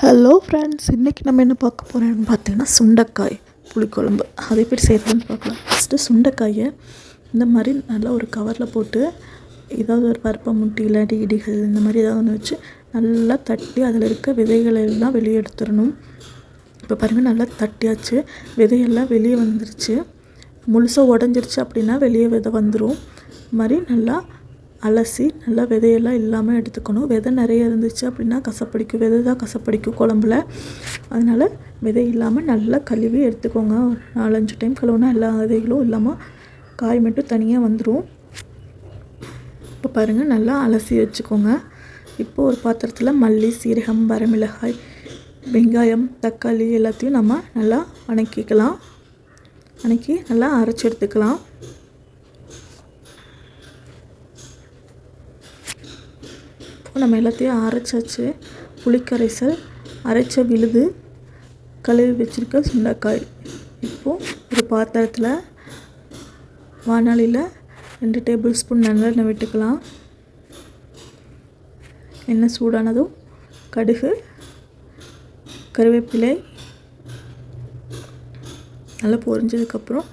Hello friends இன்றைக்கி நம்ம என்ன பார்க்க போகிறோம்னு பார்த்தீங்கன்னா சுண்டைக்காய் புளிக்குழம்பு. அதை எப்படி செய்யறதுன்னு பார்க்கலாம். ஃபஸ்ட்டு சுண்டைக்காயை இந்த மாதிரி நல்லா ஒரு கவரில் போட்டு ஏதாவது ஒரு பருப்பை முட்டி இல்லாட்டி இடிகள் இந்த மாதிரி ஏதாவது ஒன்று வச்சு நல்லா தட்டி அதில் இருக்க விதைகளை எல்லாம் வெளியே எடுத்துடணும். இப்போ பாருங்கள் நல்லா தட்டியாச்சு. விதையெல்லாம் வெளியே வந்துருச்சு. முழுசாக உடஞ்சிருச்சு அப்படின்னா வெளியே விதை வந்துடும் இது மாதிரி நல்லா அலசி நல்லா விதையெல்லாம் இல்லாமல் எடுத்துக்கணும். விதை நிறைய இருந்துச்சு அப்படின்னா கசப்படிக்கும். விதை தான் கசப்படிக்கும் குழம்புல. அதனால் விதை இல்லாமல் நல்லா கழுவி எடுத்துக்கோங்க. ஒரு நாலஞ்சு டைம் கழுவுனா எல்லா விதைகளும் இல்லாமல் காய் மட்டும் தனியாக வந்துடும் இப்போ பாருங்கள் நல்லா அலசி வச்சுக்கோங்க. இப்போ ஒரு பாத்திரத்தில் மல்லி சீரகம் வரமிளகாய் வெங்காயம் தக்காளி எல்லாத்தையும் நம்ம நல்லா வணக்கிக்கலாம். வணக்கி நல்லா அரைச்சி எடுத்துக்கலாம். நம்ம எல்லாத்தையும் அரைச்சாச்சு. புளிக்கரைசல் அரைச்ச விழுது கழுவி வச்சுருக்க சுண்டைக்காய். இப்போது ஒரு பாத்திரத்தில் வானாலியில் ரெண்டு டேபிள் ஸ்பூன் நல்லெண்ணெய் விட்டுக்கலாம். எண்ணெய் சூடானதும் கடுகு கருவேப்பிலை நல்லா பொரிஞ்சதுக்கப்புறம்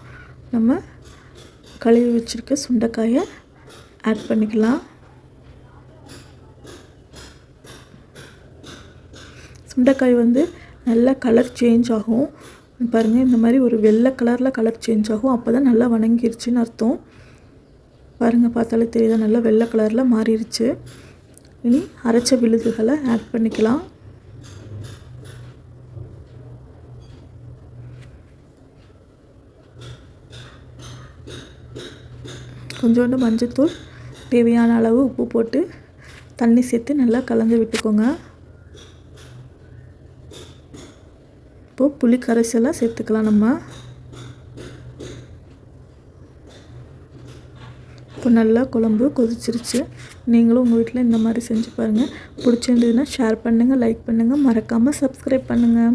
நம்ம கழுவி வச்சுருக்க சுண்டைக்காயை ஆட் பண்ணிக்கலாம். சுண்டைக்காய் வந்து நல்லா கலர் சேஞ்ச் ஆகும். பாருங்கள் இந்த மாதிரி ஒரு வெள்ளை கலரில் கலர் சேஞ்ச் ஆகும். அப்போ தான் நல்லா வணங்கிருச்சுன்னு அர்த்தம். பாருங்கள் பார்த்தாலே தெரியுதா? நல்லா வெள்ளை கலரில் மாறிடுச்சு இனி அரைச்ச விழுதுகளை ஆட் பண்ணிக்கலாம். கொஞ்சோண்டு மஞ்சத்தூள் தேவையான அளவு உப்பு போட்டு தண்ணி சேர்த்து நல்லா கலந்து விட்டுக்கோங்க. இப்போது புளி கரைசலாக சேர்த்துக்கலாம் நம்ம. இப்போ நல்லா குழம்பு கொதிச்சிருச்சு. நீங்களும் உங்கள் வீட்டில் இந்த மாதிரி செஞ்சு பாருங்கள் பிடிச்சிருந்ததுன்னா ஷேர் பண்ணுங்கள் லைக் பண்ணுங்கள் மறக்காமல் சப்ஸ்கிரைப் பண்ணுங்கள்